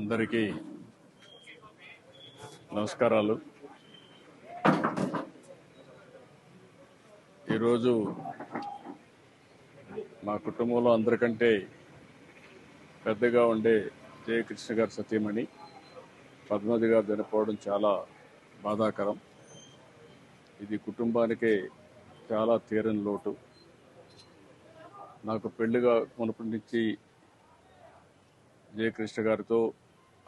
అందరికీ నమస్కారాలు. ఈరోజు మా కుటుంబంలో అందరికంటే పెద్దగా ఉండే జయకృష్ణ గారు సతీమణి పద్మది గారు చనిపోవడం చాలా బాధాకరం. ఇది కుటుంబానికే చాలా తీరని లోటు. నాకు పెళ్ళిగా మునుపటి నుంచి జయకృష్ణ గారితో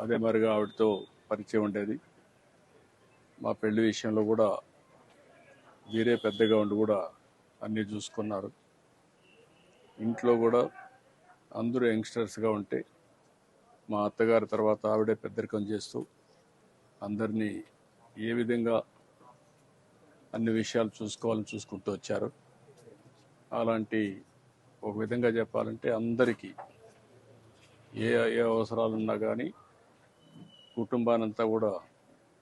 అదే మరిగా ఆవిడతో పరిచయం ఉండేది. మా పెళ్ళి విషయంలో కూడా వీరే పెద్దగా ఉండి కూడా అన్నీ చూసుకున్నారు. ఇంట్లో కూడా అందరూ యంగ్స్టర్స్గా ఉంటే మా అత్తగారి తర్వాత ఆవిడే పెద్దరికం చేస్తూ అందరినీ ఏ విధంగా అన్ని విషయాలు చూసుకోవాలని చూసుకుంటూ వచ్చారు. అలాంటి ఒక విధంగా చెప్పాలంటే అందరికీ ఏ ఏ అవసరాలున్నా కానీ కుటుంబానంతా కూడా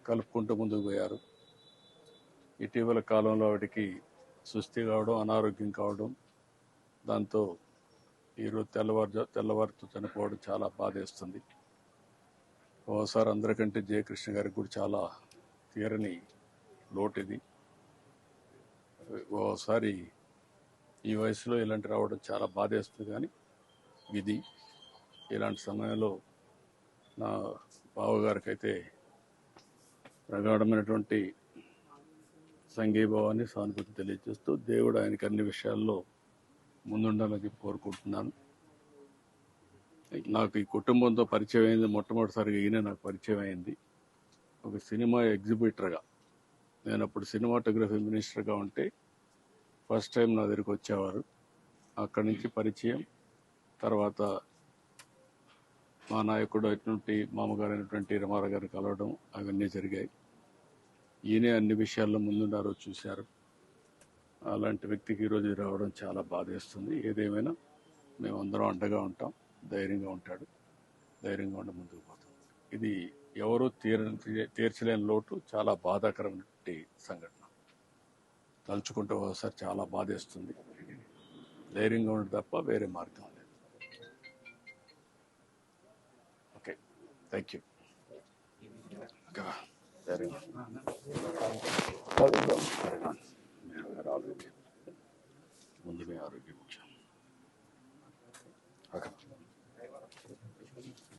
కలుపుకుంటూ ముందుకు పోయారు. ఇటీవల కాలంలో ఆవిడకి సుస్థి కావడం అనారోగ్యం కావడం దాంతో ఈరోజు తెల్లవారు తెల్లవారుతో చనిపోవడం చాలా బాధేస్తుంది. ఓసారి అందరికంటే జయకృష్ణ గారికి కూడా చాలా తీరని లోటు ఇది ఓసారి ఈ వయసులో ఇలాంటి రావడం చాలా బాధేస్తుంది కానీ విధి ఇలాంటి సమయంలో నా బావగారికి అయితే ప్రగాఢమైనటువంటి సంఘీభావాన్ని సానుభూతి తెలియజేస్తూ దేవుడు ఆయనకి అన్ని విషయాల్లో ముందుండాలని కోరుకుంటున్నాను. నాకు ఈ కుటుంబంతో పరిచయం అయింది మొట్టమొదటిసారిగా ఈయన నాకు పరిచయం అయింది. ఒక సినిమా ఎగ్జిబిటర్గా నేను అప్పుడు సినిమాటోగ్రఫీ మినిస్టర్గా ఉంటే ఫస్ట్ టైం నా దగ్గరికి వచ్చేవారు. అక్కడి నుంచి పరిచయం తర్వాత మా నాయకుడు అయినటువంటి మామగారు అయినటువంటి రమారావు గారిని కలవడం అవన్నీ జరిగాయి. ఈయనే అన్ని విషయాల్లో ముందున్నారో చూశారు. అలాంటి వ్యక్తికి ఈరోజు రావడం చాలా బాధేస్తుంది ఏదేమైనా మేమందరం అండగా ఉంటాం. ధైర్యంగా ఉంటాడు. ధైర్యంగా ఉండి ముందుకు పోతాం. ఇది ఎవరూ తీర తీర్చలేని లోటు చాలా బాధాకరమైనటువంటి సంఘటన. తలుచుకుంటే ఒకసారి చాలా బాధేస్తుంది. ధైర్యంగా ఉండడం తప్ప వేరే మార్గం okay thank you very good ముందుగా ఆరోగ్యం ముఖ్యం